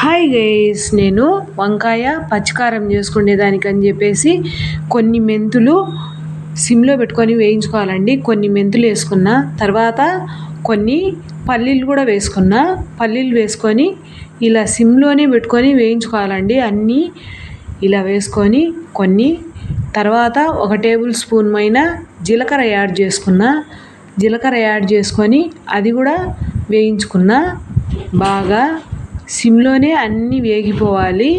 Hi guys నేను వంకాయ పచ్చికారం చేసుకునేదానికి అని చెప్పేసి కొన్ని మెంతులు సిమ్లో పెట్టుకొని వేయించుకోవాలండి. కొన్ని మెంతులు వేసుకున్న తర్వాత కొన్ని పల్లీలు కూడా వేసుకున్న పల్లీలు వేసుకొని ఇలా సిమ్లోనే పెట్టుకొని వేయించుకోవాలండి. అన్నీ ఇలా వేసుకొని కొన్ని తర్వాత ఒక టేబుల్ స్పూన్ పైన జీలకర్ర యాడ్ చేసుకున్న జీలకర్ర యాడ్ చేసుకొని అది కూడా వేయించుకున్న బాగా సిమ్లోనే అన్నీ వేగిపోవాలి.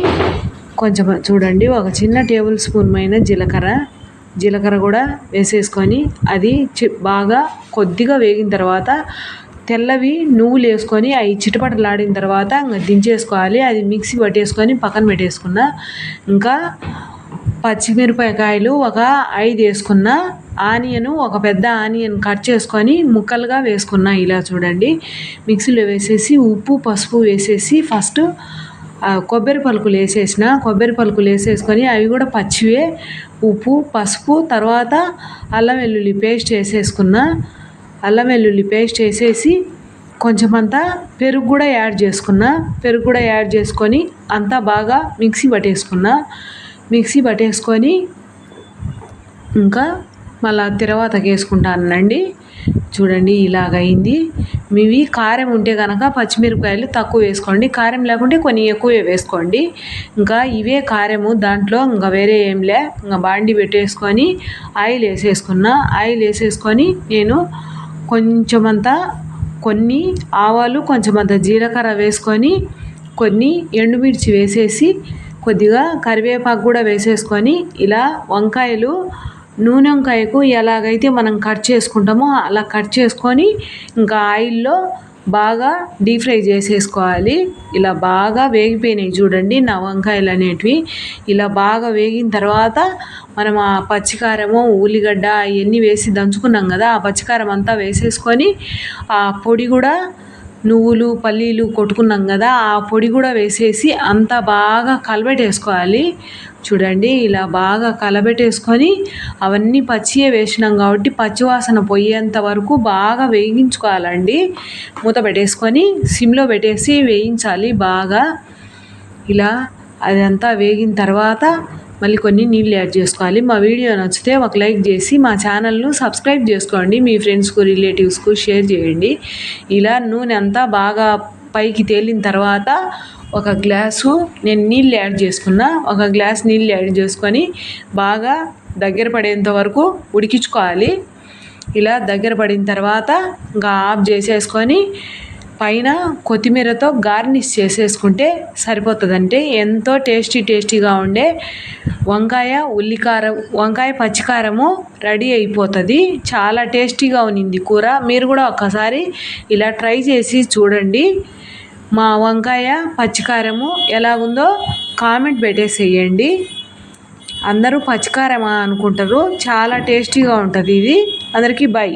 కొంచెం చూడండి ఒక చిన్న టేబుల్ స్పూన్ పైన జీలకర్ర. జీలకర్ర కూడా వేసేసుకొని అది బాగా కొద్దిగా వేగిన తర్వాత తెల్లవి నువ్వులు వేసుకొని అవి చిటపటలాడిన తర్వాత ఇంకా దించేసుకోవాలి. అది మిక్సీ పట్టేసుకొని పక్కన పెట్టేసుకున్న ఇంకా పచ్చిమిరపకాయలు ఒక ఐదు వేసుకున్న ఆనియన్ ఒక పెద్ద ఆనియన్ కట్ చేసుకొని ముక్కలుగా వేసుకున్న ఇలా చూడండి. మిక్సీలో వేసేసి ఉప్పు పసుపు వేసేసి ఫస్ట్ కొబ్బరి పలుకులు వేసేసిన కొబ్బరి పలుకులు వేసేసుకొని అవి కూడా పచ్చివే ఉప్పు పసుపు తర్వాత అల్లం వెల్లుల్లి పేస్ట్ వేసేసుకున్న అల్లం వెల్లుల్లి పేస్ట్ వేసేసి కొంచెం అంతా పెరుగు కూడా యాడ్ చేసుకున్న పెరుగు కూడా యాడ్ చేసుకొని అంతా బాగా మిక్సీ పట్టేసుకున్న మిక్సీ పట్టేసుకొని ఇంకా మళ్ళా తిరవాతకి వేసుకుంటానండి చూడండి ఇలాగైంది మీవి కారం ఉంటే కనుక పచ్చిమిరపకాయలు తక్కువ వేసుకోండి. కారం లేకుంటే కొన్ని ఎక్కువ వేసుకోండి. ఇంకా ఇవే కారము దాంట్లో ఇంకా వేరే ఏంలే ఇంకా బాండి పెట్టేసుకొని ఆయిల్ వేసేసుకున్నా. ఆయిల్ వేసేసుకొని నేను కొంచెమంతా కొన్ని ఆవాలు కొంచెమంత జీలకర్ర వేసుకొని కొన్ని ఎండుమిర్చి వేసేసి కొద్దిగా కరివేపాకు కూడా వేసేసుకొని ఇలా వంకాయలు నూనె వంకాయకు ఎలాగైతే మనం కట్ చేసుకుంటామో అలా కట్ చేసుకొని ఇంకా ఆయిల్లో బాగా డీప్ ఫ్రై చేసేసుకోవాలి. ఇలా బాగా వేగిపోయినాయి చూడండి నా వంకాయలు అనేటివి. ఇలా బాగా వేగిన తర్వాత మనం ఆ పచ్చికారము ఉల్లిగడ్డ అవన్నీ వేసి దంచుకున్నాం కదా ఆ పచ్చికారం అంతా వేసేసుకొని ఆ పొడి కూడా నువ్వులు పల్లీలు కొట్టుకున్నాం కదా ఆ పొడి కూడా వేసేసి అంతా బాగా కలబెట్టేసుకోవాలి. చూడండి ఇలా బాగా కలబెట్టేసుకొని అవన్నీ పచ్చియే వేసినాం కాబట్టి పచ్చివాసన పోయేంత వరకు బాగా వేయించుకోవాలండి. మూత పెట్టేసుకొని సిమ్లో పెట్టేసి వేయించాలి బాగా. ఇలా అదంతా వేగిన తర్వాత మళ్ళీ కొన్ని నీళ్ళు యాడ్ చేసుకోవాలి. మా వీడియో నచ్చితే ఒక లైక్ చేసి మా ఛానల్ను సబ్స్క్రైబ్ చేసుకోండి. మీ ఫ్రెండ్స్కు రిలేటివ్స్కు షేర్ చేయండి. ఇలా నూనె అంతా బాగా పైకి తేలిన తర్వాత ఒక గ్లాసు నేను నీళ్ళు యాడ్ చేసుకున్నా. ఒక గ్లాస్ నీళ్ళు యాడ్ చేసుకొని బాగా దగ్గర పడేంత వరకు ఉడికించుకోవాలి. ఇలా దగ్గర పడిన తర్వాత ఇంకా ఆఫ్ చేసేసుకొని పైన కొత్తిమీరతో గార్నిష్ చేసేసుకుంటే సరిపోతుందంటే ఎంతో టేస్టీ టేస్టీగా ఉండే వంకాయ ఉల్లికారం వంకాయ పచ్చికారము రెడీ అయిపోతుంది. చాలా టేస్టీగా ఉన్నింది కూర. మీరు కూడా ఒక్కసారి ఇలా ట్రై చేసి చూడండి. మా వంకాయ పచ్చికారము ఎలాగుందో కామెంట్ పెట్టేసేయండి. అందరూ పచ్చికారమా అనుకుంటారు. చాలా టేస్టీగా ఉంటుంది ఇది. అందరికీ బై.